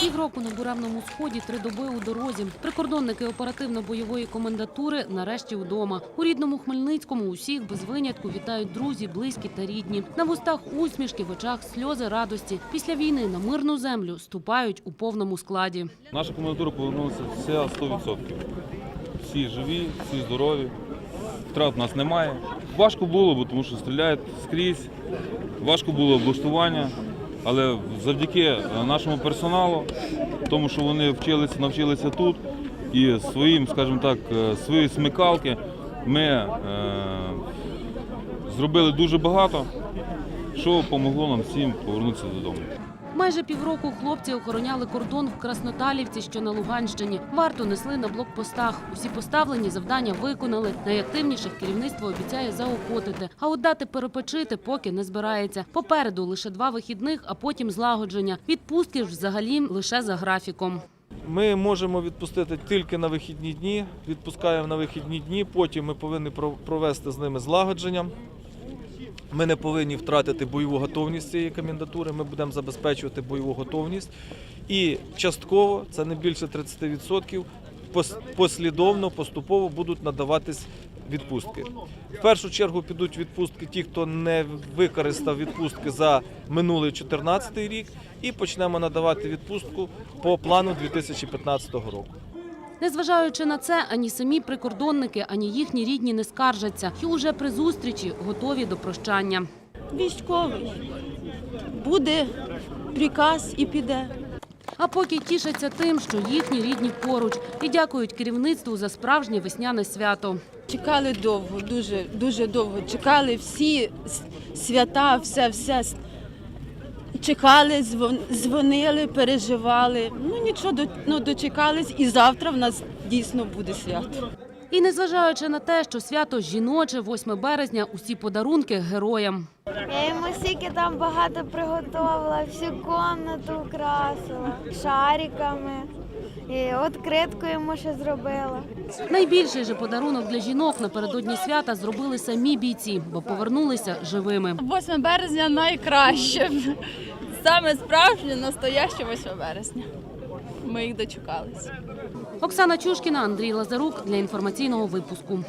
Півроку на буремному сході, три доби у дорозі. Прикордонники оперативно-бойової комендатури нарешті вдома. У рідному Хмельницькому усіх без винятку вітають друзі, близькі та рідні. На вустах усмішки, в очах сльози радості. Після війни на мирну землю ступають у повному складі. Наша комендатура повернулася вся 100%. Всі живі, всі здорові. Втрат у нас немає. Важко було, бо тому що стріляють скрізь. Важко було облаштування, але завдяки е, нашому персоналу, тому що вони вчилися, навчилися тут, і своїм, скажімо так, е, свої смикалки ми е, зробили дуже багато, що допомогло нам всім повернутися додому. Майже півроку хлопці охороняли кордон в Красноталівці, що на Луганщині. Варту несли на блокпостах. Усі поставлені завдання виконали. Найактивніших керівництво обіцяє заохотити. А от дати перепочити поки не збирається. Попереду лише два вихідних, а потім злагодження. Відпустки ж взагалі лише за графіком. Ми можемо відпустити тільки на вихідні дні, відпускаємо на вихідні дні, потім ми повинні про- провести з ними злагодження. Ми не повинні втратити бойову готовність цієї комендатури, ми будемо забезпечувати бойову готовність. І частково, це не більше 30%, пос- послідовно, поступово будуть надаватись відпустки. В першу чергу підуть відпустки ті, хто не використав відпустки за минулий 2014 рік, і почнемо надавати відпустку по плану 2015 року. Незважаючи на це, ані самі прикордонники, ані їхні рідні не скаржаться. І уже при зустрічі готові до прощання. Військовий. Буде приказ і піде. А поки тішаться тим, що їхні рідні поруч, і дякують керівництву за справжнє весняне свято. Чекали довго, дуже, дуже довго. Чекали всі свята, все, все. Чекали, дзвон- дзвонили, переживали. Ну нічого, ну, дочекались, і завтра в нас дійсно буде свято. І незважаючи на те, що свято жіноче, 8 березня, усі подарунки героям. Я йому стільки там багато приготувала, всю комнату украсила шариками. І відкритку йому ще зробила. Найбільший же подарунок для жінок напередодні свята зробили самі бійці, бо повернулися живими. 8 березня найкраще. Саме справжнє, настояще 8 березня. Ми їх дочекались. Оксана Чушкіна, Андрій Лазарук для інформаційного випуску.